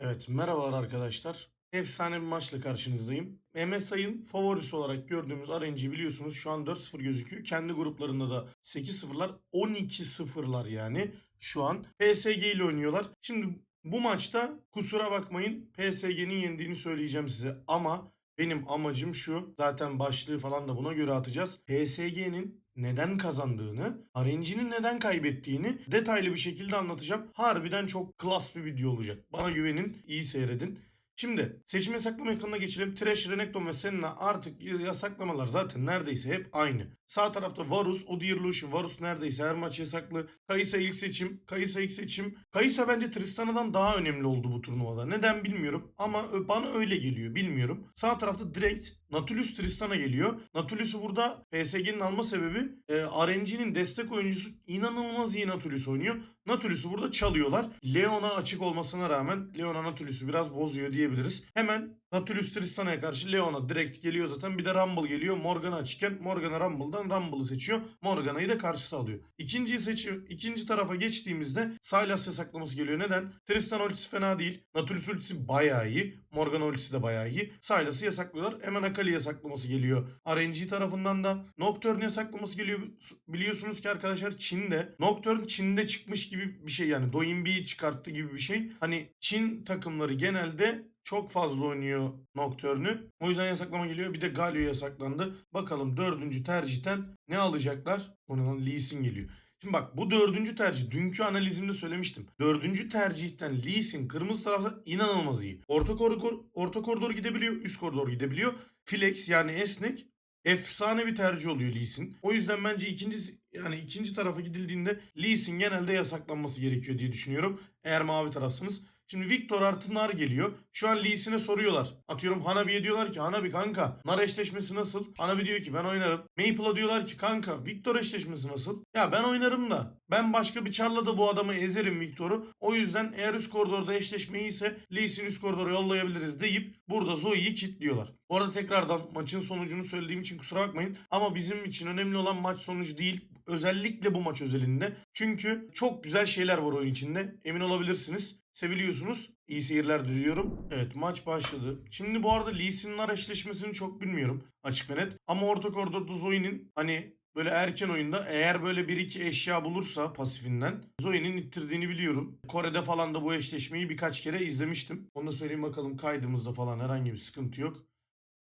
Evet, merhabalar arkadaşlar. Efsane bir maçla karşınızdayım. MSI'ın favorisi olarak gördüğümüz RNG biliyorsunuz şu an 4-0 gözüküyor. Kendi gruplarında da 8-0'lar, 12-0'lar yani şu an. PSG ile oynuyorlar. Şimdi bu maçta kusura bakmayın PSG'nin yendiğini söyleyeceğim size ama benim amacım şu. Zaten başlığı falan da buna göre atacağız. PSG'nin neden kazandığını, RNG'nin neden kaybettiğini detaylı bir şekilde anlatacağım. Harbiden çok klas bir video olacak. Bana güvenin, iyi seyredin. Şimdi seçim yasaklama ekranına geçelim. Trash, Renekton ve Senna artık yasaklamalar zaten neredeyse hep aynı. Sağ tarafta Varus, Udyr Lucian. Varus neredeyse her maç yasaklı. Kayısa ilk seçim. Kayısa ilk seçim. Kayısa bence Tristana'dan daha önemli oldu bu turnuvada. Neden bilmiyorum ama bana öyle geliyor. Bilmiyorum. Sağ tarafta direkt Nautilus Tristana geliyor. Nautilus'u burada PSG'nin alma sebebi e, RNG'nin destek oyuncusu inanılmaz iyi Nautilus oynuyor. Nautilus'u burada çalıyorlar. Leon'a açık olmasına rağmen Leon'a Nautilus'u biraz bozuyor diyebiliriz. Hemen Nautilus Tristana'ya karşı Leon'a direkt geliyor zaten. Bir de Rumble geliyor. Morgana açıkken Morgana Rumble'dan Rumble'ı seçiyor. Morgana'yı da karşısı alıyor. İkinci seçim, ikinci tarafa geçtiğimizde Sylas yasaklaması geliyor. Neden? Tristan ultisi fena değil. Nautilus ultisi bayağı iyi. Morgana ultisi de bayağı iyi. Sylas'ı yasaklıyorlar. Hemen Akali yasaklaması geliyor. RNG tarafından da Nocturne yasaklaması geliyor. Biliyorsunuz ki arkadaşlar Çin'de Nocturne Çin'de çıkmış gibi bir şey yani. Doinbi'yi çıkarttı gibi bir şey. Hani Çin takımları genelde çok fazla oynuyor Nocturne'ü. O yüzden yasaklama geliyor. Bir de Galio yasaklandı. Bakalım dördüncü tercihten ne alacaklar? Onun Lee Sin geliyor. Şimdi bak bu dördüncü tercih. Dünkü analizimde söylemiştim. Dördüncü tercihten Lee Sin kırmızı tarafta inanılmaz iyi. Orta koridor, orta koridor gidebiliyor. Üst koridor gidebiliyor. Flex yani esnek efsane bir tercih oluyor Lee Sin. O yüzden bence ikinci yani ikinci tarafa gidildiğinde Lee Sin genelde yasaklanması gerekiyor diye düşünüyorum. Eğer mavi tarafsınız. Şimdi Victor artı Nar geliyor. Şu an Lee Sin'e soruyorlar. Atıyorum Hanabi'ye diyorlar ki Hanabi kanka Nar eşleşmesi nasıl? Hanabi diyor ki ben oynarım. Maple'a diyorlar ki kanka Victor eşleşmesi nasıl? Ya ben oynarım da ben başka bir çarla da bu adamı ezerim Victor'u. O yüzden eğer üst koridorda eşleşme iyiyse Lee Sin üst koridora yollayabiliriz deyip burada Zoe'yi kilitliyorlar. Bu arada tekrardan maçın sonucunu söylediğim için kusura bakmayın. Ama bizim için önemli olan maç sonucu değil. Özellikle bu maç özelinde. Çünkü çok güzel şeyler var oyun içinde. Emin olabilirsiniz. Seviliyorsunuz. İyi seyirler diliyorum. Evet maç başladı. Şimdi bu arada Lee Sin'ler eşleşmesini çok bilmiyorum. Açık ve net. Ama orta koridorda Zoe'nin hani böyle erken oyunda eğer böyle bir iki eşya bulursa pasifinden Zoe'nin ittirdiğini biliyorum. Kore'de falan da bu eşleşmeyi birkaç kere izlemiştim. Onu da söyleyeyim bakalım kaydımızda falan herhangi bir sıkıntı yok.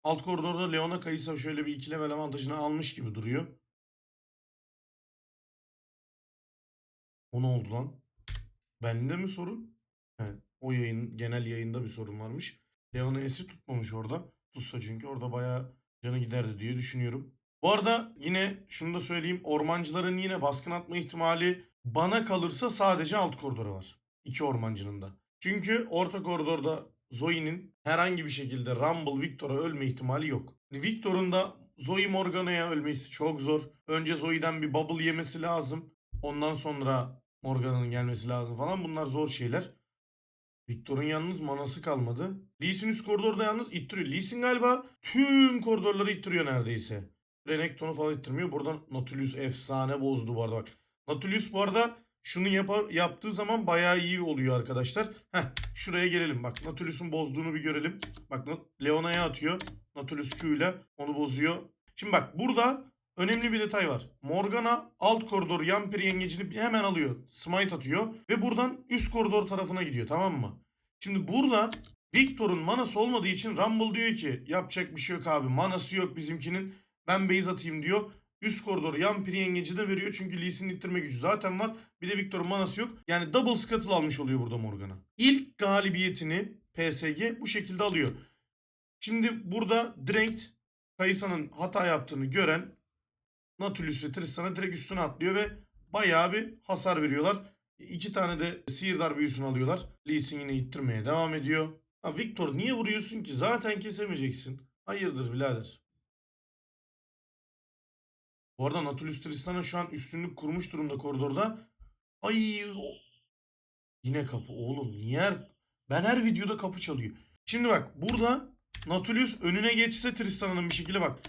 Alt koridorda Leona Kayısa şöyle bir iki level avantajını almış gibi duruyor. O ne oldu lan? Bende mi sorun? He, o yayın genel yayında bir sorun varmış. Leona S'i tutmamış orada. Tutsa çünkü orada bayağı canı giderdi diye düşünüyorum. Bu arada yine şunu da söyleyeyim. Ormancıların yine baskın atma ihtimali bana kalırsa sadece alt koridora var. İki ormancının da. Çünkü orta koridorda Zoe'nin herhangi bir şekilde Rumble Victor'a ölme ihtimali yok. Victor'un da Zoe Morgana'ya ölmesi çok zor. Önce Zoe'den bir bubble yemesi lazım. Ondan sonra Morgana'nın gelmesi lazım falan. Bunlar zor şeyler. Victor'un yalnız manası kalmadı. Lee Sin üst koridorda yalnız ittiriyor. Lee galiba tüm koridorları ittiriyor neredeyse. Renekton'u falan ittirmiyor. Buradan Nautilus efsane bozdu bu arada bak. Nautilus bu arada şunu yapar, yaptığı zaman bayağı iyi oluyor arkadaşlar. Heh şuraya gelelim. Bak Nautilus'un bozduğunu bir görelim. Bak Leona'ya atıyor. Nautilus Q ile onu bozuyor. Şimdi bak burada önemli bir detay var. Morgana alt koridor Yampir yengecini hemen alıyor. Smite atıyor. Ve buradan üst koridor tarafına gidiyor tamam mı? Şimdi burada Victor'un manası olmadığı için Rumble diyor ki yapacak bir şey yok abi. Manası yok bizimkinin. Ben base atayım diyor. Üst koridor Yampir yengeci de veriyor. Çünkü Lee Sin'in ittirme gücü zaten var. Bir de Victor'un manası yok. Yani double scuttle almış oluyor burada Morgana. İlk galibiyetini PSG bu şekilde alıyor. Şimdi burada Dranked Kayısa'nın hata yaptığını gören Nautilus ve Tristan'a direkt üstüne atlıyor ve bayağı bir hasar veriyorlar. İki tane de sihirdar büyüsünü alıyorlar. Lee Sin yine ittirmeye devam ediyor. Ha Victor niye vuruyorsun ki? Zaten kesemeyeceksin. Hayırdır birader. Bu arada Nautilus Tristan'a şu an üstünlük kurmuş durumda koridorda. Ay Yine kapı oğlum. Niye her... Ben her videoda kapı çalıyor. Şimdi bak burada Nautilus önüne geçse Tristan'ın bir şekilde bak.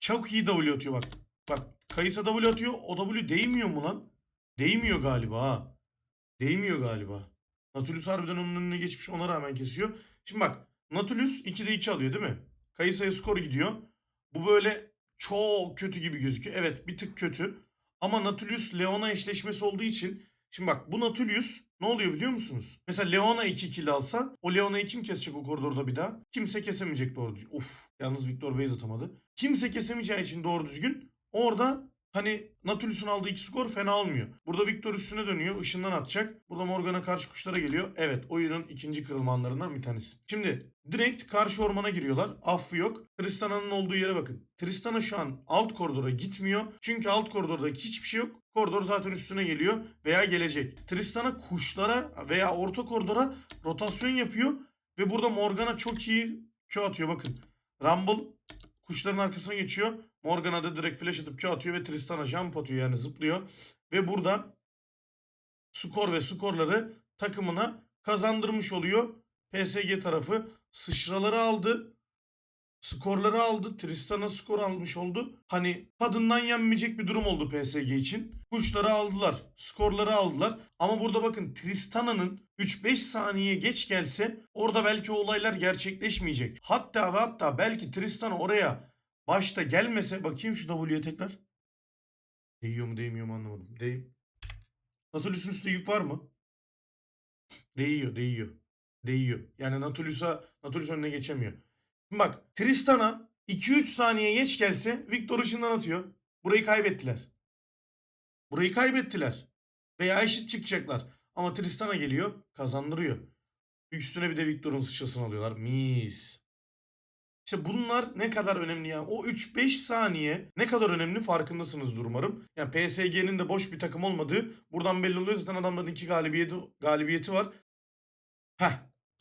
Çok iyi W atıyor bak. Bak Kayısa W atıyor. O W değmiyor mu lan? Değmiyor galiba ha. Değmiyor galiba. Nautilus harbiden onun önüne geçmiş ona rağmen kesiyor. Şimdi bak Nautilus 2'de 2 alıyor değil mi? Kayısa'ya skor gidiyor. Bu böyle çok kötü gibi gözüküyor. Evet bir tık kötü. Ama Nautilus Leona eşleşmesi olduğu için şimdi bak bu Nautilus ne oluyor biliyor musunuz? Mesela Leona 2 kill alsa o Leona'yı kim kesecek o koridorda bir daha? Kimse kesemeyecek doğru düzgün. Of yalnız Victor Beyz atamadı. Kimse kesemeyeceği için doğru düzgün orada Hani Natulus'un aldığı iki skor fena olmuyor. Burada Victor üstüne dönüyor. ışından atacak. Burada Morgana karşı kuşlara geliyor. Evet oyunun ikinci kırılma anlarından bir tanesi. Şimdi direkt karşı ormana giriyorlar. Affı yok. Tristana'nın olduğu yere bakın. Tristana şu an alt koridora gitmiyor. Çünkü alt koridorda hiçbir şey yok. Koridor zaten üstüne geliyor veya gelecek. Tristana kuşlara veya orta koridora rotasyon yapıyor. Ve burada Morgana çok iyi Q atıyor bakın. Rumble kuşların arkasına geçiyor. Morgana da direkt flash atıp Q atıyor ve Tristan'a jump atıyor yani zıplıyor. Ve burada skor ve skorları takımına kazandırmış oluyor. PSG tarafı sıçraları aldı. Skorları aldı. Tristan'a skor almış oldu. Hani tadından yenmeyecek bir durum oldu PSG için. Kuşları aldılar. Skorları aldılar. Ama burada bakın Tristana'nın 3-5 saniye geç gelse orada belki olaylar gerçekleşmeyecek. Hatta ve hatta belki Tristana oraya başta gelmese bakayım şu W'ye tekrar. Değiyor mu değmiyor mu anlamadım. Değim. Nautilus'un üstünde yük var mı? Değiyor, değiyor. Değiyor. Yani Nautilus'a Nautilus önüne geçemiyor. Şimdi bak Tristan'a 2-3 saniye geç gelse Victor ışından atıyor. Burayı kaybettiler. Burayı kaybettiler. Veya eşit çıkacaklar. Ama Tristan'a geliyor kazandırıyor. Üstüne bir de Victor'un sıçrasını alıyorlar. Mis. İşte bunlar ne kadar önemli ya. O 3-5 saniye ne kadar önemli farkındasınızdır umarım. Yani PSG'nin de boş bir takım olmadığı buradan belli oluyor. Zaten adamların iki galibiyeti, galibiyeti var. Heh.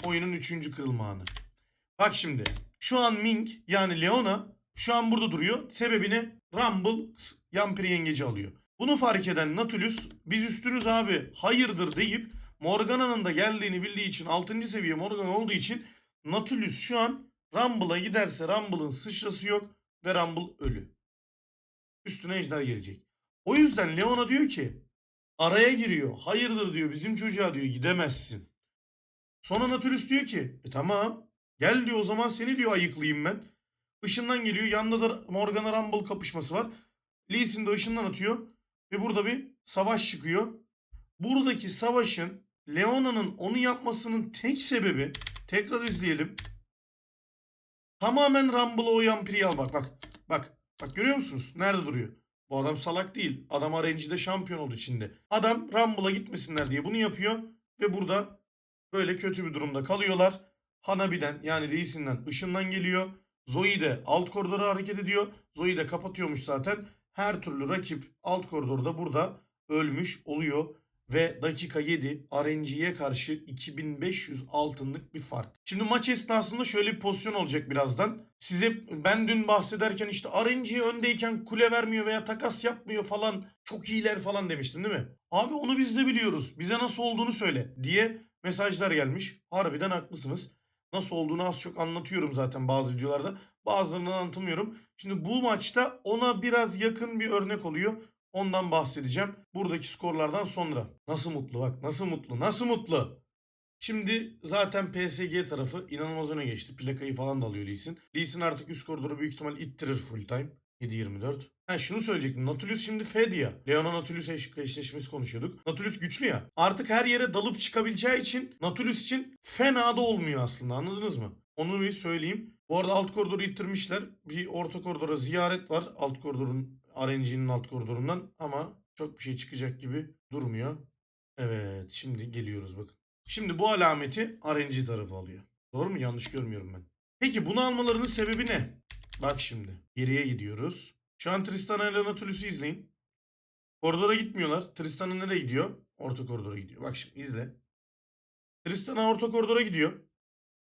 Oyunun 3. kırılma anı. Bak şimdi. Şu an Ming yani Leona şu an burada duruyor. Sebebini Rumble Yampiri yengeci alıyor. Bunu fark eden Nautilus biz üstünüz abi hayırdır deyip Morgana'nın da geldiğini bildiği için 6. seviye Morgana olduğu için Nautilus şu an Rumble'a giderse Rumble'ın sıçrası yok ve Rumble ölü. Üstüne ejder gelecek. O yüzden Leona diyor ki araya giriyor. Hayırdır diyor bizim çocuğa diyor gidemezsin. Sonra Nautilus diyor ki e tamam gel diyor o zaman seni diyor ayıklayayım ben. Işından geliyor yanında da Morgana Rumble kapışması var. Lee Sin de ışından atıyor. Ve burada bir savaş çıkıyor. Buradaki savaşın Leona'nın onu yapmasının tek sebebi tekrar izleyelim. Tamamen Rumble'a o yampiri al bak bak. Bak bak görüyor musunuz? Nerede duruyor? Bu adam salak değil. Adam RNG'de şampiyon oldu Çin'de. Adam Rumble'a gitmesinler diye bunu yapıyor. Ve burada böyle kötü bir durumda kalıyorlar. Hanabi'den yani Lee ışından geliyor. Zoe de alt koridora hareket ediyor. Zoe de kapatıyormuş zaten. Her türlü rakip alt koridorda burada ölmüş oluyor. Ve dakika 7 RNG'ye karşı 2500 altınlık bir fark. Şimdi maç esnasında şöyle bir pozisyon olacak birazdan. Size ben dün bahsederken işte RNG öndeyken kule vermiyor veya takas yapmıyor falan çok iyiler falan demiştim değil mi? Abi onu biz de biliyoruz. Bize nasıl olduğunu söyle diye mesajlar gelmiş. Harbiden haklısınız. Nasıl olduğunu az çok anlatıyorum zaten bazı videolarda. Bazılarını anlatmıyorum. Şimdi bu maçta ona biraz yakın bir örnek oluyor. Ondan bahsedeceğim. Buradaki skorlardan sonra. Nasıl mutlu bak nasıl mutlu nasıl mutlu. Şimdi zaten PSG tarafı inanılmaz öne geçti. Plakayı falan da alıyor Lee Sin. Lee Sin artık üst koridoru büyük ihtimal ittirir full time. 7-24. Ha şunu söyleyecektim. Nautilus şimdi Fed ya. Leona Nautilus eş- eşleşmesi konuşuyorduk. Nautilus güçlü ya. Artık her yere dalıp çıkabileceği için Nautilus için fena da olmuyor aslında. Anladınız mı? Onu bir söyleyeyim. Bu arada alt koridoru ittirmişler. Bir orta koridora ziyaret var. Alt koridorun RNG'nin alt koridorundan ama çok bir şey çıkacak gibi durmuyor. Evet şimdi geliyoruz bakın. Şimdi bu alameti RNG tarafı alıyor. Doğru mu? Yanlış görmüyorum ben. Peki bunu almalarının sebebi ne? Bak şimdi. Geriye gidiyoruz. Şu an Tristana ile Nautilus'u izleyin. Koridora gitmiyorlar. Tristana nereye gidiyor? Orta koridora gidiyor. Bak şimdi izle. Tristana orta koridora gidiyor.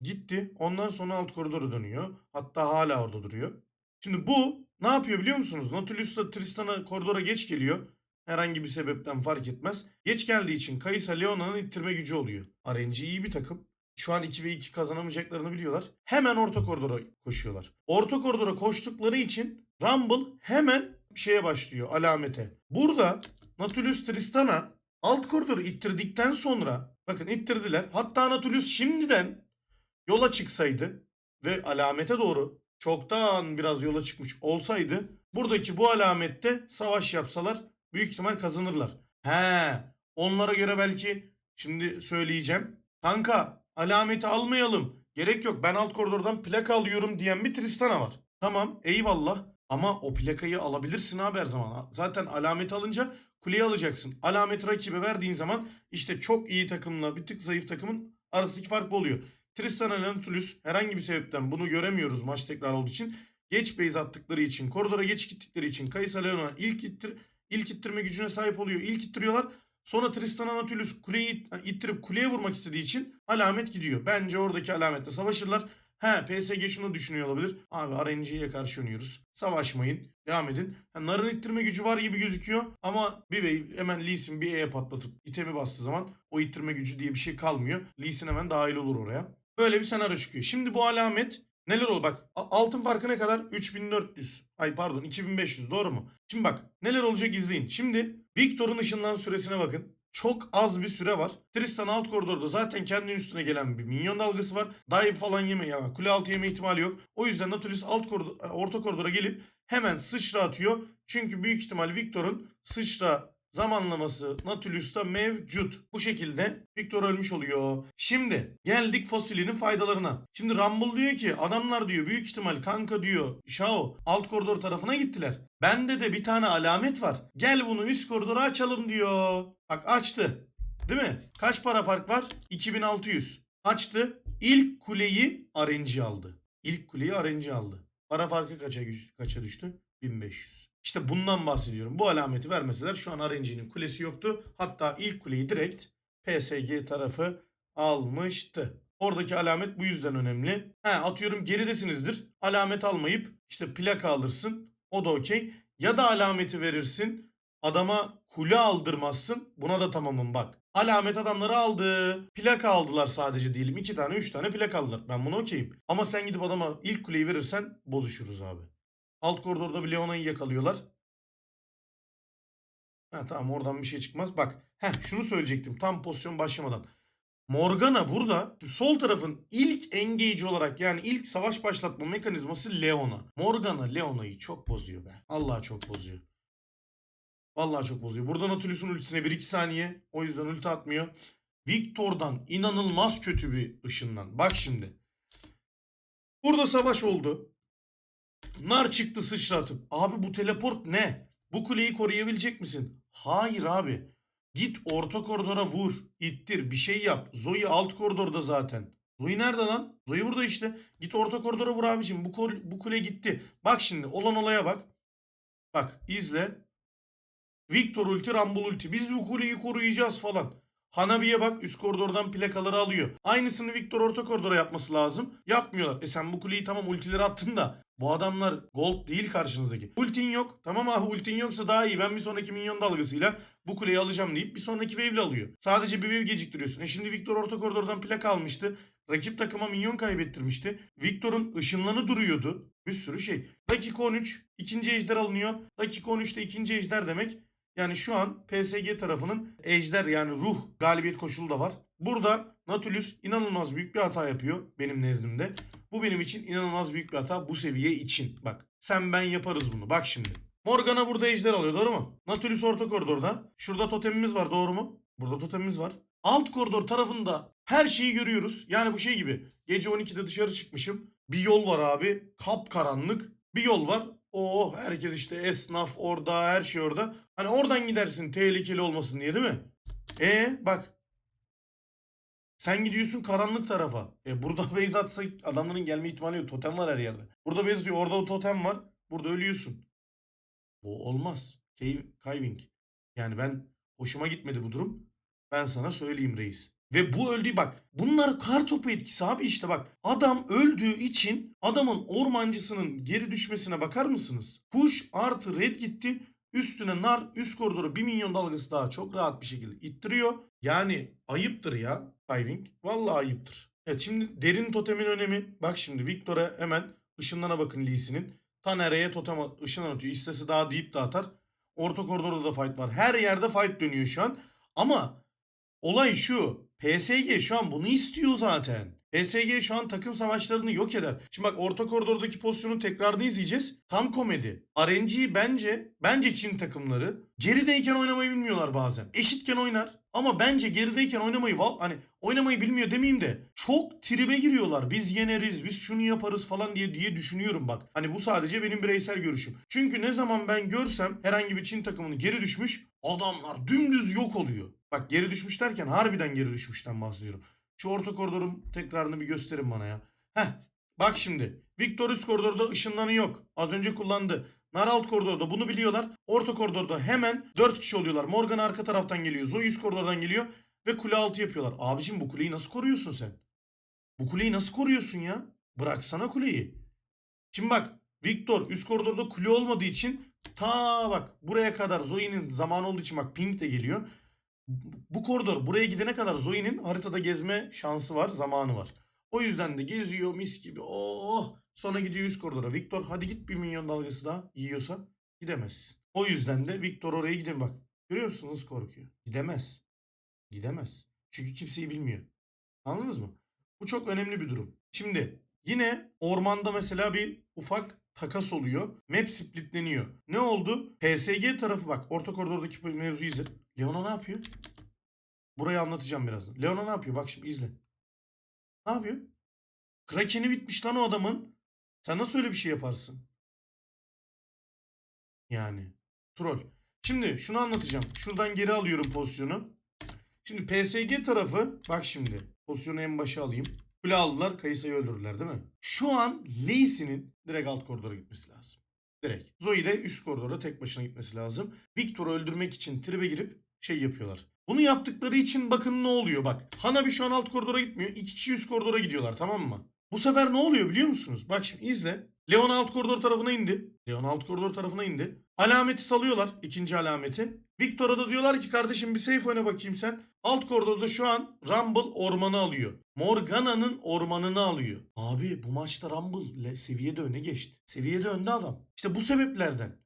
Gitti. Ondan sonra alt koridora dönüyor. Hatta hala orada duruyor. Şimdi bu ne yapıyor biliyor musunuz? Nautilus da Tristan'a koridora geç geliyor. Herhangi bir sebepten fark etmez. Geç geldiği için Kaysa Leona'nın ittirme gücü oluyor. RNG iyi bir takım. Şu an 2 ve 2 kazanamayacaklarını biliyorlar. Hemen orta koridora koşuyorlar. Orta koridora koştukları için Rumble hemen şeye başlıyor alamete. Burada Nautilus Tristana alt koridoru ittirdikten sonra Bakın ittirdiler. Hatta Nautilus şimdiden yola çıksaydı ve alamete doğru çoktan biraz yola çıkmış olsaydı buradaki bu alamette savaş yapsalar büyük ihtimal kazanırlar. He, onlara göre belki şimdi söyleyeceğim. Kanka alameti almayalım. Gerek yok ben alt koridordan plaka alıyorum diyen bir Tristana var. Tamam eyvallah ama o plakayı alabilirsin abi her zaman. Zaten alameti alınca kuleyi alacaksın. Alameti rakibe verdiğin zaman işte çok iyi takımla bir tık zayıf takımın arasındaki fark bu oluyor. Tristan ile Nautilus herhangi bir sebepten bunu göremiyoruz maç tekrar olduğu için. Geç base attıkları için, koridora geç gittikleri için Kaysa Leon'a ilk ittir, ilk ittirme gücüne sahip oluyor. İlk ittiriyorlar. Sonra Tristan Nautilus kuleyi it- ittirip kuleye vurmak istediği için alamet gidiyor. Bence oradaki alametle savaşırlar. He PSG şunu düşünüyor olabilir. Abi RNG'ye karşı oynuyoruz. Savaşmayın. Devam edin. Ha, Nar'ın ittirme gücü var gibi gözüküyor. Ama bir wave hemen Lee bir E'ye patlatıp itemi bastığı zaman o ittirme gücü diye bir şey kalmıyor. Lee Sin hemen dahil olur oraya. Böyle bir senaryo çıkıyor. Şimdi bu alamet neler olur bak altın farkı ne kadar? 3400. Ay pardon 2500 doğru mu? Şimdi bak neler olacak izleyin. Şimdi Victor'un ışınlan süresine bakın. Çok az bir süre var. Tristan alt koridorda zaten kendinin üstüne gelen bir minyon dalgası var. Dive falan yeme ya kule altı yeme ihtimali yok. O yüzden Nautilus alt koridor, orta koridora gelip hemen sıçra atıyor. Çünkü büyük ihtimal Victor'un sıçra zamanlaması Nautilus'ta mevcut. Bu şekilde Victor ölmüş oluyor. Şimdi geldik Fosili'nin faydalarına. Şimdi Rumble diyor ki adamlar diyor büyük ihtimal kanka diyor Shao alt koridor tarafına gittiler. Bende de bir tane alamet var. Gel bunu üst koridora açalım diyor. Bak açtı. Değil mi? Kaç para fark var? 2600. Açtı. İlk kuleyi RNG aldı. İlk kuleyi RNG aldı. Para farkı kaça, kaça düştü? 1500. İşte bundan bahsediyorum. Bu alameti vermeseler şu an RNG'nin kulesi yoktu. Hatta ilk kuleyi direkt PSG tarafı almıştı. Oradaki alamet bu yüzden önemli. He, atıyorum geridesinizdir. Alamet almayıp işte plaka alırsın. O da okey. Ya da alameti verirsin. Adama kule aldırmazsın. Buna da tamamım bak. Alamet adamları aldı. Plaka aldılar sadece diyelim. iki tane üç tane plaka aldılar. Ben buna okeyim. Ama sen gidip adama ilk kuleyi verirsen bozuşuruz abi. Alt koridorda bir Leona'yı yakalıyorlar. Ha tamam oradan bir şey çıkmaz. Bak heh, şunu söyleyecektim tam pozisyon başlamadan. Morgana burada sol tarafın ilk engage olarak yani ilk savaş başlatma mekanizması Leona. Morgana Leona'yı çok bozuyor be. Allah çok bozuyor. Vallahi çok bozuyor. Buradan Nautilus'un ultisine 1-2 saniye. O yüzden ulti atmıyor. Victor'dan inanılmaz kötü bir ışından. Bak şimdi. Burada savaş oldu. Nar çıktı sıçratıp. Abi bu teleport ne? Bu kuleyi koruyabilecek misin? Hayır abi. Git orta koridora vur. ittir bir şey yap. Zoe alt koridorda zaten. Zoe nerede lan? Zoe burada işte. Git orta koridora vur abicim. Bu, bu kule gitti. Bak şimdi olan olaya bak. Bak izle. Victor ulti, Rumble ulti. Biz bu kuleyi koruyacağız falan. Hanabi'ye bak üst koridordan plakaları alıyor. Aynısını Victor orta koridora yapması lazım. Yapmıyorlar. E sen bu kuleyi tamam ultileri attın da bu adamlar gold değil karşınızdaki. Ultin yok. Tamam abi ultin yoksa daha iyi. Ben bir sonraki minyon dalgasıyla bu kuleyi alacağım deyip bir sonraki wave'le alıyor. Sadece bir wave geciktiriyorsun. E şimdi Victor orta koridordan plaka almıştı. Rakip takıma minyon kaybettirmişti. Victor'un ışınlanı duruyordu. Bir sürü şey. Dakika 13 ikinci ejder alınıyor. Dakika 13'te ikinci ejder demek. Yani şu an PSG tarafının ejder yani ruh galibiyet koşulu da var. Burada Nautilus inanılmaz büyük bir hata yapıyor benim nezdimde. Bu benim için inanılmaz büyük bir hata bu seviye için. Bak sen ben yaparız bunu. Bak şimdi. Morgana burada ejder alıyor doğru mu? Nautilus orta koridorda. Şurada totemimiz var doğru mu? Burada totemimiz var. Alt koridor tarafında her şeyi görüyoruz. Yani bu şey gibi. Gece 12'de dışarı çıkmışım. Bir yol var abi. Kapkaranlık. Bir yol var. Oh herkes işte esnaf orada her şey orada. Hani oradan gidersin tehlikeli olmasın diye değil mi? E bak. Sen gidiyorsun karanlık tarafa. E burada base atsa adamların gelme ihtimali yok. Totem var her yerde. Burada base diyor orada o totem var. Burada ölüyorsun. Bu olmaz. Kay- Kayving. Yani ben hoşuma gitmedi bu durum. Ben sana söyleyeyim reis. Ve bu öldüğü bak bunlar kar topu etkisi abi işte bak. Adam öldüğü için adamın ormancısının geri düşmesine bakar mısınız? Kuş artı red gitti. Üstüne nar üst koridoru 1 milyon dalgası daha çok rahat bir şekilde ittiriyor. Yani ayıptır ya Diving. Vallahi ayıptır. Evet şimdi derin totemin önemi. Bak şimdi Victor'a hemen ışınlana bakın Lee'sinin. Tanere'ye totem ışınlan atıyor. İstese daha deep de atar. Orta koridorda da fight var. Her yerde fight dönüyor şu an. Ama olay şu. PSG şu an bunu istiyor zaten. PSG şu an takım savaşlarını yok eder. Şimdi bak orta koridordaki pozisyonun tekrarını izleyeceğiz. Tam komedi. RNG bence bence Çin takımları gerideyken oynamayı bilmiyorlar bazen. Eşitken oynar ama bence gerideyken oynamayı val hani oynamayı bilmiyor demeyeyim de çok tribe giriyorlar. Biz yeneriz, biz şunu yaparız falan diye diye düşünüyorum bak. Hani bu sadece benim bireysel görüşüm. Çünkü ne zaman ben görsem herhangi bir Çin takımını geri düşmüş adamlar dümdüz yok oluyor. Bak geri düşmüş derken harbiden geri düşmüşten bahsediyorum. Şu orta koridorun tekrarını bir gösterin bana ya. Heh. Bak şimdi. Victor üst koridorda ışınlanı yok. Az önce kullandı. Nar alt koridorda bunu biliyorlar. Orta koridorda hemen 4 kişi oluyorlar. Morgan arka taraftan geliyor. Zoe üst koridordan geliyor. Ve kule altı yapıyorlar. Abicim bu kuleyi nasıl koruyorsun sen? Bu kuleyi nasıl koruyorsun ya? Bıraksana kuleyi. Şimdi bak. Victor üst koridorda kule olmadığı için ta bak buraya kadar Zoe'nin zamanı olduğu için bak ping de geliyor. Bu koridor buraya gidene kadar Zoe'nin haritada gezme şansı var, zamanı var. O yüzden de geziyor mis gibi. Oh! Sonra gidiyor üst koridora. Victor hadi git bir milyon dalgası daha yiyorsa gidemez. O yüzden de Victor oraya gidin bak. Görüyor musunuz korkuyor? Gidemez. Gidemez. Çünkü kimseyi bilmiyor. Anladınız mı? Bu çok önemli bir durum. Şimdi yine ormanda mesela bir ufak takas oluyor. Map splitleniyor. Ne oldu? PSG tarafı bak. Orta koridordaki mevzuyu izle. Leona ne yapıyor? Burayı anlatacağım birazdan. Leona ne yapıyor? Bak şimdi izle. Ne yapıyor? Kraken'i bitmiş lan o adamın. Sen nasıl öyle bir şey yaparsın? Yani. Troll. Şimdi şunu anlatacağım. Şuradan geri alıyorum pozisyonu. Şimdi PSG tarafı bak şimdi. Pozisyonu en başa alayım. Kule aldılar. Kayısa'yı öldürdüler değil mi? Şu an Lacey'nin direkt alt koridora gitmesi lazım. Direkt. Zoe de üst koridora tek başına gitmesi lazım. Victor'u öldürmek için tribe girip şey yapıyorlar. Bunu yaptıkları için bakın ne oluyor bak. Hanabi şu an alt koridora gitmiyor. İki kişi üst koridora gidiyorlar tamam mı? Bu sefer ne oluyor biliyor musunuz? Bak şimdi izle. Leon alt koridor tarafına indi. Leon alt koridor tarafına indi. Alameti salıyorlar. ikinci alameti. Victor'a da diyorlar ki kardeşim bir safe oyna bakayım sen. Alt koridorda şu an Rumble ormanı alıyor. Morgana'nın ormanını alıyor. Abi bu maçta Rumble seviyede öne geçti. Seviyede önde adam. İşte bu sebeplerden.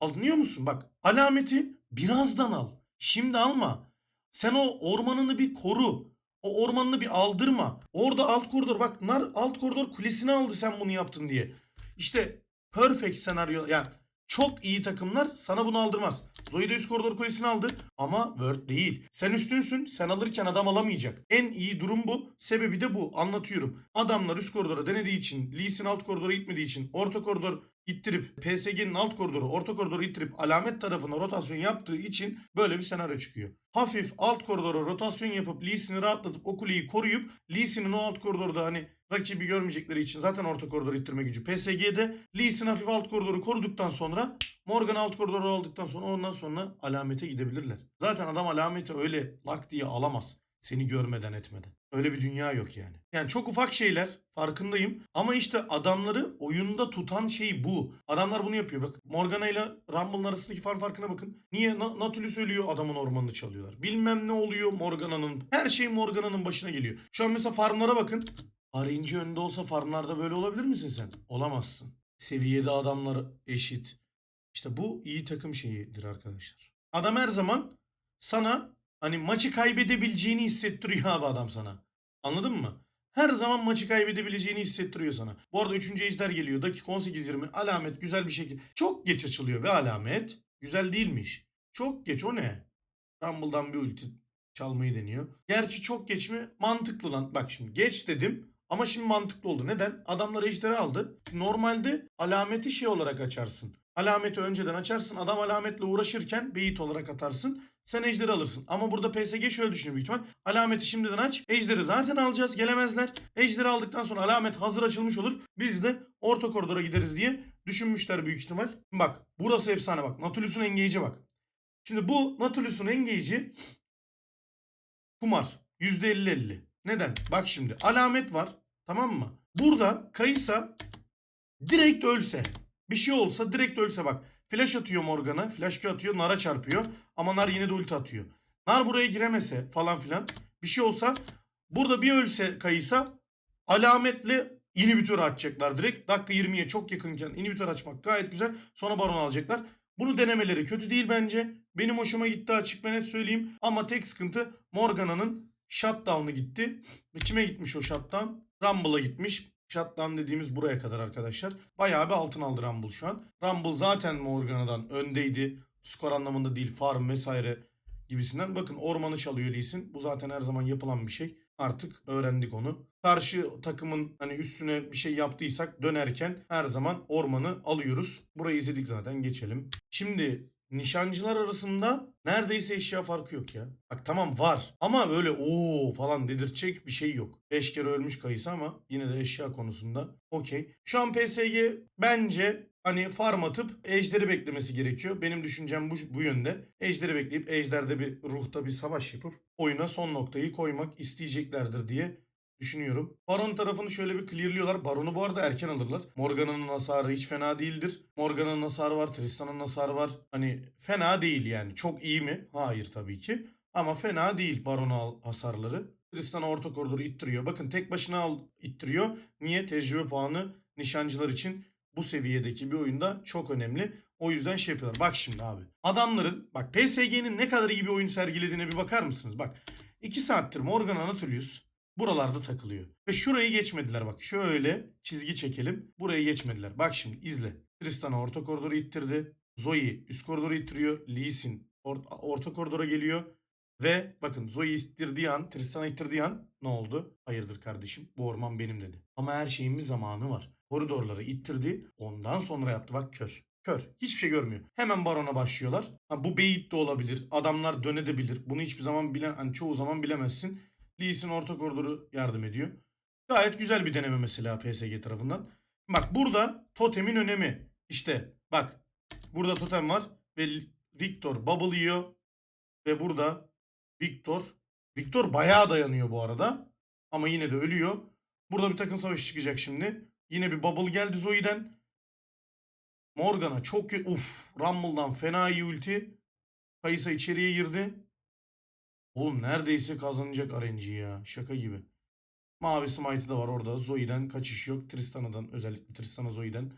Anlıyor musun? Bak alameti birazdan al. Şimdi alma. Sen o ormanını bir koru. O ormanını bir aldırma. Orada alt koridor bak nar alt koridor kulesini aldı sen bunu yaptın diye. İşte perfect senaryo yani çok iyi takımlar sana bunu aldırmaz. Zoe de üst koridor kulesini aldı ama Word değil. Sen üstünsün sen alırken adam alamayacak. En iyi durum bu. Sebebi de bu. Anlatıyorum. Adamlar üst koridora denediği için, Lee Sin alt koridora gitmediği için, orta koridor ittirip PSG'nin alt koridoru, orta koridoru ittirip alamet tarafına rotasyon yaptığı için böyle bir senaryo çıkıyor. Hafif alt koridora rotasyon yapıp Lee rahatlatıp o kuleyi koruyup Lee o alt koridorda hani rakibi görmeyecekleri için zaten orta koridoru ittirme gücü PSG'de Lee hafif alt koridoru koruduktan sonra Morgan alt koridoru aldıktan sonra ondan sonra alamete gidebilirler. Zaten adam alameti öyle lak diye alamaz. Seni görmeden etmeden. Öyle bir dünya yok yani. Yani çok ufak şeyler farkındayım. Ama işte adamları oyunda tutan şey bu. Adamlar bunu yapıyor. Bak Morgana ile Rumble'ın arasındaki fark farkına bakın. Niye? Na Nautilus ölüyor adamın ormanını çalıyorlar. Bilmem ne oluyor Morgana'nın. Her şey Morgana'nın başına geliyor. Şu an mesela farmlara bakın. RNG önünde olsa farmlarda böyle olabilir misin sen? Olamazsın. Seviyede adamlar eşit. İşte bu iyi takım şeyidir arkadaşlar. Adam her zaman sana hani maçı kaybedebileceğini hissettiriyor abi adam sana. Anladın mı? Her zaman maçı kaybedebileceğini hissettiriyor sana. Bu arada 3. ejder geliyor. Dakika 18-20. Alamet güzel bir şekilde. Çok geç açılıyor be alamet. Güzel değilmiş. Çok geç o ne? Rumble'dan bir ulti çalmayı deniyor. Gerçi çok geç mi? Mantıklı lan. Bak şimdi geç dedim. Ama şimdi mantıklı oldu. Neden? Adamlar ejderi aldı. Normalde alameti şey olarak açarsın. Alameti önceden açarsın. Adam alametle uğraşırken beyit olarak atarsın. Sen ejderi alırsın. Ama burada PSG şöyle düşünüyor büyük ihtimal. Alameti şimdiden aç. Ejderi zaten alacağız. Gelemezler. Ejderi aldıktan sonra alamet hazır açılmış olur. Biz de orta koridora gideriz diye düşünmüşler büyük ihtimal. Bak burası efsane bak. Nautilus'un engage'e bak. Şimdi bu Nautilus'un engage'i kumar. %50-50. Neden? Bak şimdi alamet var. Tamam mı? Burada Kayısa direkt ölse. Bir şey olsa direkt ölse bak. Flash atıyor Morgan'a. Flash Q atıyor. Nar'a çarpıyor. Ama Nar yine de ulti atıyor. Nar buraya giremese falan filan. Bir şey olsa burada bir ölse Kayısa alametle inhibitör açacaklar direkt. Dakika 20'ye çok yakınken inhibitör açmak gayet güzel. Sonra baron alacaklar. Bunu denemeleri kötü değil bence. Benim hoşuma gitti açık ve net söyleyeyim. Ama tek sıkıntı Morgana'nın Shutdown'ı gitti. Kime gitmiş o shutdown? Rumble'a gitmiş. Shutdown dediğimiz buraya kadar arkadaşlar. Bayağı bir altın aldı Rumble şu an. Rumble zaten Morgana'dan öndeydi. Skor anlamında değil farm vesaire gibisinden. Bakın ormanı çalıyor Lee Sin. Bu zaten her zaman yapılan bir şey. Artık öğrendik onu. Karşı takımın hani üstüne bir şey yaptıysak dönerken her zaman ormanı alıyoruz. Burayı izledik zaten geçelim. Şimdi nişancılar arasında neredeyse eşya farkı yok ya. Bak tamam var ama böyle o falan dedirtecek bir şey yok. 5 kere ölmüş kayısı ama yine de eşya konusunda okey. Şu an PSG bence hani farm atıp ejderi beklemesi gerekiyor. Benim düşüncem bu, bu yönde. Ejderi bekleyip ejderde bir ruhta bir savaş yapıp oyuna son noktayı koymak isteyeceklerdir diye düşünüyorum. Baron tarafını şöyle bir clearliyorlar. Baron'u bu arada erken alırlar. Morgana'nın hasarı hiç fena değildir. Morgana'nın hasarı var. Tristan'ın hasarı var. Hani fena değil yani. Çok iyi mi? Hayır tabii ki. Ama fena değil Baron'u al hasarları. Tristan orta koridoru ittiriyor. Bakın tek başına al ittiriyor. Niye? Tecrübe puanı nişancılar için bu seviyedeki bir oyunda çok önemli. O yüzden şey yapıyorlar. Bak şimdi abi. Adamların bak PSG'nin ne kadar iyi bir oyun sergilediğine bir bakar mısınız? Bak 2 saattir Morgan Anatolius buralarda takılıyor. Ve şurayı geçmediler bak. Şöyle çizgi çekelim. Burayı geçmediler. Bak şimdi izle. Tristan orta koridoru ittirdi. Zoe üst koridoru ittiriyor. Lee Sin or- orta koridora geliyor. Ve bakın Zoe ittirdiği an, Tristan'a ittirdiği an ne oldu? Hayırdır kardeşim bu orman benim dedi. Ama her şeyin bir zamanı var. Koridorları ittirdi. Ondan sonra yaptı. Bak kör. Kör. Hiçbir şey görmüyor. Hemen barona başlıyorlar. Ha, bu beyit de olabilir. Adamlar dönedebilir. Bunu hiçbir zaman bilen, hani çoğu zaman bilemezsin. Lee Sin orta koridoru yardım ediyor. Gayet güzel bir deneme mesela PSG tarafından. Bak burada totemin önemi. İşte bak burada totem var ve Victor bubble yiyor ve burada Victor Victor bayağı dayanıyor bu arada ama yine de ölüyor. Burada bir takım savaşı çıkacak şimdi. Yine bir bubble geldi Zoe'den. Morgana çok kötü. Uf Rumble'dan fena iyi ulti. Kayısa içeriye girdi. Oğlum neredeyse kazanacak RNG ya. Şaka gibi. Mavi Smite'ı da var orada. Zoe'den kaçış yok. Tristana'dan özellikle Tristana Zoe'den.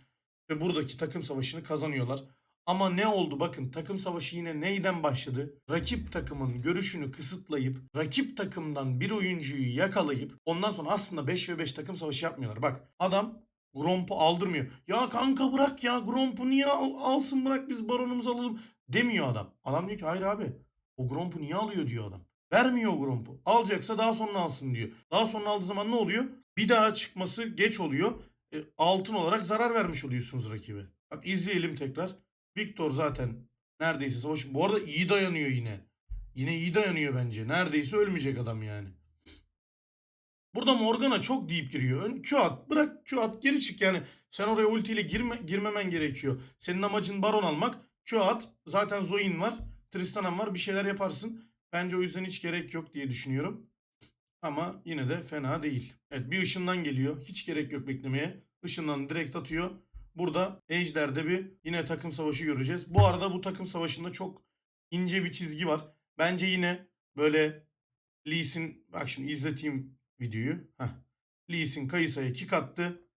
Ve buradaki takım savaşını kazanıyorlar. Ama ne oldu bakın takım savaşı yine neyden başladı? Rakip takımın görüşünü kısıtlayıp rakip takımdan bir oyuncuyu yakalayıp ondan sonra aslında 5 ve 5 takım savaşı yapmıyorlar. Bak adam Gromp'u aldırmıyor. Ya kanka bırak ya Gromp'u niye al- alsın bırak biz baronumuzu alalım demiyor adam. Adam diyor ki hayır abi o Gromp'u niye alıyor diyor adam. Vermiyor o Gromp'u. Alacaksa daha sonra alsın diyor. Daha sonra aldığı zaman ne oluyor? Bir daha çıkması geç oluyor. E, altın olarak zarar vermiş oluyorsunuz rakibe. Bak izleyelim tekrar. Victor zaten neredeyse savaş. Bu arada iyi dayanıyor yine. Yine iyi dayanıyor bence. Neredeyse ölmeyecek adam yani. Burada Morgana çok deep giriyor. Ön Q at. Bırak Q at geri çık yani. Sen oraya ultiyle girme, girmemen gerekiyor. Senin amacın baron almak. Q at. Zaten Zoe'in var. Tristan'ın var. Bir şeyler yaparsın. Bence o yüzden hiç gerek yok diye düşünüyorum. Ama yine de fena değil. Evet bir ışından geliyor. Hiç gerek yok beklemeye. Işından direkt atıyor. Burada Ejder'de bir yine takım savaşı göreceğiz. Bu arada bu takım savaşında çok ince bir çizgi var. Bence yine böyle Lee Sin bak şimdi izleteyim videoyu. Heh. Lee Sin Kayısa'ya kick attı.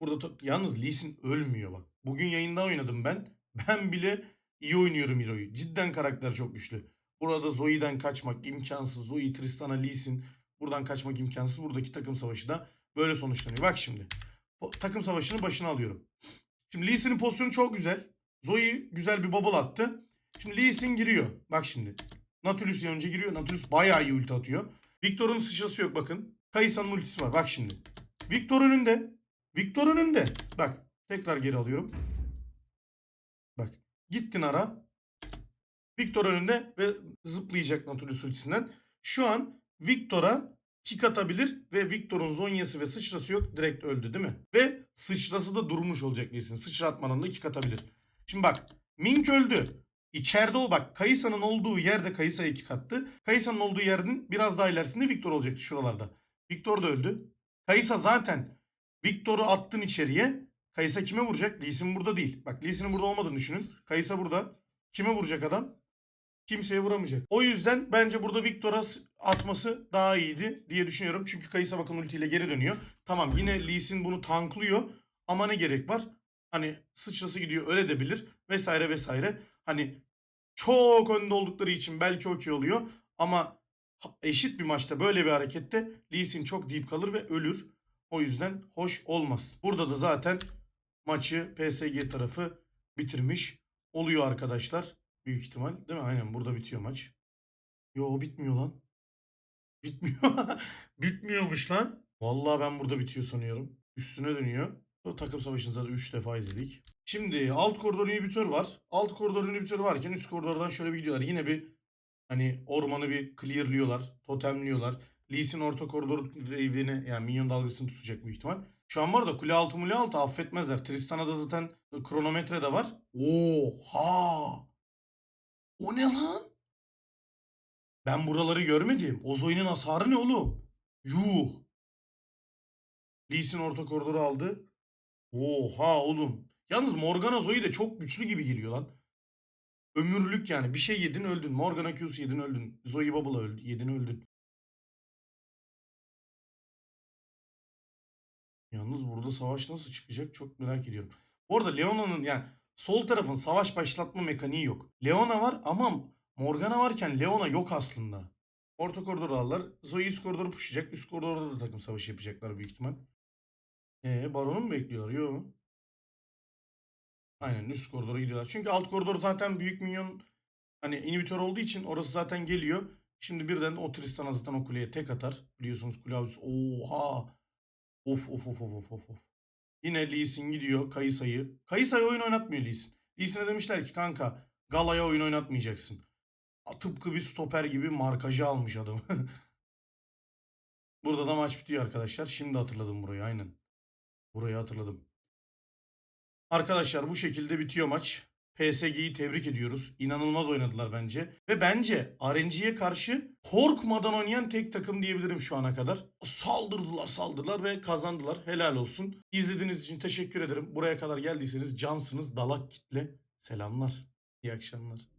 Burada yalnız Lee Sin ölmüyor bak. Bugün yayında oynadım ben. Ben bile iyi oynuyorum Hero'yu. Cidden karakter çok güçlü. Burada Zoe'den kaçmak imkansız. Zoe, Tristana, Lee buradan kaçmak imkansız. Buradaki takım savaşı da böyle sonuçlanıyor. Bak şimdi. Takım savaşının başına alıyorum. Şimdi Lee pozisyonu çok güzel. Zoe güzel bir bubble attı. Şimdi Lee giriyor. Bak şimdi. Nautilus önce giriyor. Nautilus bayağı iyi ulti atıyor. Victor'un sıçrası yok bakın. Kayısa'nın ultisi var. Bak şimdi. Victor önünde. Victor önünde. Bak. Tekrar geri alıyorum. Bak. Gittin ara. Victor önünde ve zıplayacak Nautilus ultisinden. Şu an Victor'a kick atabilir ve Victor'un zonyası ve sıçrası yok. Direkt öldü değil mi? Ve sıçrası da durmuş olacak Lee Sin. Sıçratmadan da kick atabilir. Şimdi bak. Mink öldü. İçeride o bak Kayısa'nın olduğu yerde Kayısa'ya kick attı. Kayısa'nın olduğu yerin biraz daha ilerisinde Victor olacaktı şuralarda. Victor da öldü. Kayısa zaten Victor'u attın içeriye. Kayısa kime vuracak? Lee Sin burada değil. Bak Lee Sin'in burada olmadığını düşünün. Kayısa burada. Kime vuracak adam? Kimseye vuramayacak. O yüzden bence burada Victor'a atması daha iyiydi diye düşünüyorum. Çünkü Kayısa bakın ultiyle geri dönüyor. Tamam yine Lee Sin bunu tanklıyor. Ama ne gerek var? Hani sıçrası gidiyor öyle de bilir. Vesaire vesaire. Hani çok önde oldukları için belki okey oluyor. Ama Eşit bir maçta böyle bir harekette Lee çok deep kalır ve ölür. O yüzden hoş olmaz. Burada da zaten maçı PSG tarafı bitirmiş oluyor arkadaşlar. Büyük ihtimal değil mi? Aynen burada bitiyor maç. Yo bitmiyor lan. Bitmiyor. Bitmiyormuş lan. Vallahi ben burada bitiyor sanıyorum. Üstüne dönüyor. O takım savaşını zaten 3 defa izledik. Şimdi alt koridor inhibitör var. Alt koridor inhibitörü varken üst koridordan şöyle bir gidiyorlar. Yine bir hani ormanı bir clearlıyorlar. Totemliyorlar. Lee Sin orta koridor wave'ini yani minyon dalgasını tutacak büyük ihtimal. Şu an var da kule altı mule altı affetmezler. Tristan'a da zaten kronometre de var. Oha! O ne lan? Ben buraları görmedim. Ozoy'un hasarı ne oğlum? Yuh. Lee Sin orta koridoru aldı. Oha oğlum. Yalnız Morgana Zoe de çok güçlü gibi geliyor lan. Ömürlük yani. Bir şey yedin öldün. Morgana Q'su yedin öldün. Zoe Bubble öldü. Yedin öldün. Yalnız burada savaş nasıl çıkacak çok merak ediyorum. Bu arada Leona'nın yani sol tarafın savaş başlatma mekaniği yok. Leona var ama Morgana varken Leona yok aslında. Orta koridoru alırlar. Zoe üst koridoru pushlayacak. Üst koridorda da takım savaşı yapacaklar büyük ihtimal. Ee, Baron'u mu bekliyorlar? Yok. Aynen üst koridora gidiyorlar. Çünkü alt koridor zaten büyük minyon hani inhibitör olduğu için orası zaten geliyor. Şimdi birden o Tristan'a zaten o kuleye tek atar. Biliyorsunuz kule. Oha. Of of of of of of. Yine Lee Sin gidiyor Kayısa'yı. Kayısa'ya oyun oynatmıyor Lee Sin. Lee Sin'e demişler ki kanka Gala'ya oyun oynatmayacaksın. Tıpkı bir stoper gibi markajı almış adam. Burada da maç bitiyor arkadaşlar. Şimdi hatırladım burayı aynen. Burayı hatırladım. Arkadaşlar bu şekilde bitiyor maç. PSG'yi tebrik ediyoruz. İnanılmaz oynadılar bence. Ve bence RNG'ye karşı korkmadan oynayan tek takım diyebilirim şu ana kadar. Saldırdılar saldırdılar ve kazandılar. Helal olsun. İzlediğiniz için teşekkür ederim. Buraya kadar geldiyseniz cansınız. Dalak kitle. Selamlar. İyi akşamlar.